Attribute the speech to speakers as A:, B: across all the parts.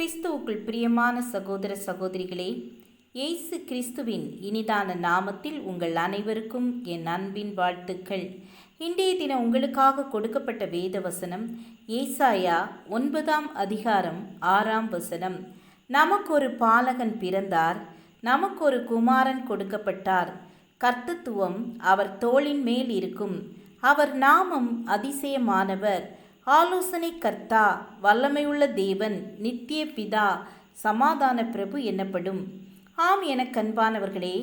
A: கிறிஸ்துவுக்குள் பிரியமான சகோதர சகோதரிகளே இயேசு கிறிஸ்துவின் இனிதான நாமத்தில் உங்கள் அனைவருக்கும் என் அன்பின் வாழ்த்துக்கள். இன்றைய தினம் உங்களுக்காக கொடுக்கப்பட்ட வேத வசனம் ஏசாயா ஒன்பதாம் அதிகாரம் ஆறாம் வசனம். நமக்கொரு பாலகன் பிறந்தார் நமக்கொரு குமாரன் கொடுக்கப்பட்டார். கர்த்தத்துவம் அவர் தோளின் மேல் இருக்கும் அவர் நாமம் அதிசயமானவர். ஆலோசனை கர்த்தா வல்லமையுள்ள தேவன் நித்திய பிதா சமாதான பிரபு என்னப்படும். ஆம் என கண்பானவர்களே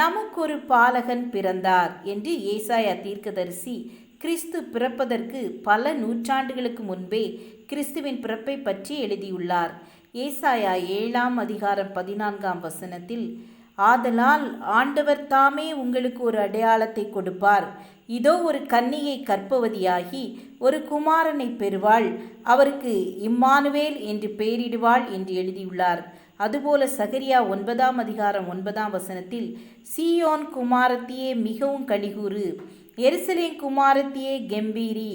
A: நமக்கொரு பாலகன் பிறந்தார் என்று ஏசாயா தீர்க்கதரிசி கிறிஸ்து பிறப்பதற்கு பல நூற்றாண்டுகளுக்கு முன்பே கிறிஸ்துவின் பிறப்பை பற்றி எழுதியுள்ளார். ஏசாயா ஏழாம் அதிகாரம் பதினான்காம் வசனத்தில் ஆதலால் ஆண்டவர் தாமே உங்களுக்கு ஒரு அடையாளத்தை கொடுப்பார். இதோ ஒரு கன்னியை கற்பவதியாகி ஒரு குமாரனை பெறுவாள். அவருக்கு இம்மானுவேல் என்று பெயரிடுவாள் என்று எழுதியுள்ளார். அதுபோல சகரியா ஒன்பதாம் அதிகாரம் ஒன்பதாம் வசனத்தில் சீயோன் குமாரத்தியே மிகவும் கலிகூறு எருசலேம் குமாரத்தியே கெம்பீரி.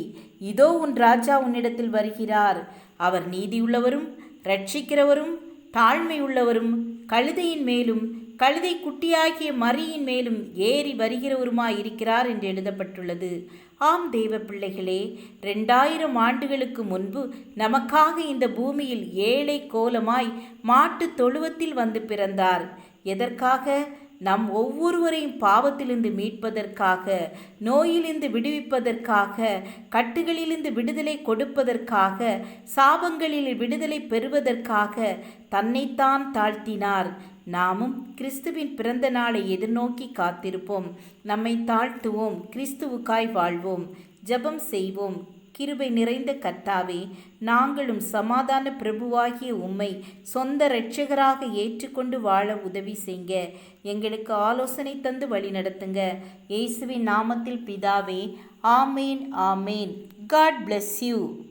A: இதோ உன் ராஜா உன்னிடத்தில் வருகிறார். அவர் நீதியுள்ளவரும் ரட்சிக்கிறவரும் தாழ்மையுள்ளவரும் கழுதையின் மேலும் கழுதை குட்டியாகிய மரியின் மேலும் ஏறி வருகிறவருமாய் இருக்கிறார் என்று எழுதப்பட்டுள்ளது. ஆம் தெய்வ பிள்ளைகளே ரெண்டாயிரம் ஆண்டுகளுக்கு முன்பு நமக்காக இந்த பூமியில் ஏழை கோலமாய் மாட்டு தொழுவத்தில் வந்து பிறந்தார். எதற்காக? நம் ஒவ்வொருவரையும் பாவத்திலிருந்து மீட்பதற்காக நோயிலிருந்து விடுவிப்பதற்காக கட்டுகளிலிருந்து விடுதலை கொடுப்பதற்காக சாபங்களில் விடுதலை பெறுவதற்காக தன்னைத்தான் தாழ்த்தினார். நாமும் கிறிஸ்துவின் பிறந்த நாளை எதிர்நோக்கி காத்திருப்போம். நம்மை தாழ்த்துவோம். கிறிஸ்துவுக்காய் வாழ்வோம். ஜெபம் செய்வோம். கிருபை நிறைந்த கர்த்தாவே நாங்களும் சமாதான பிரபுவாகிய உம்மை சொந்த இரட்சகராக ஏற்றுக்கொண்டு வாழ உதவி செய்ங்க. எங்களுக்கு ஆலோசனை தந்து வழி நடத்துங்க. இயேசுவின் நாமத்தில் பிதாவே ஆமேன் ஆமேன். God bless you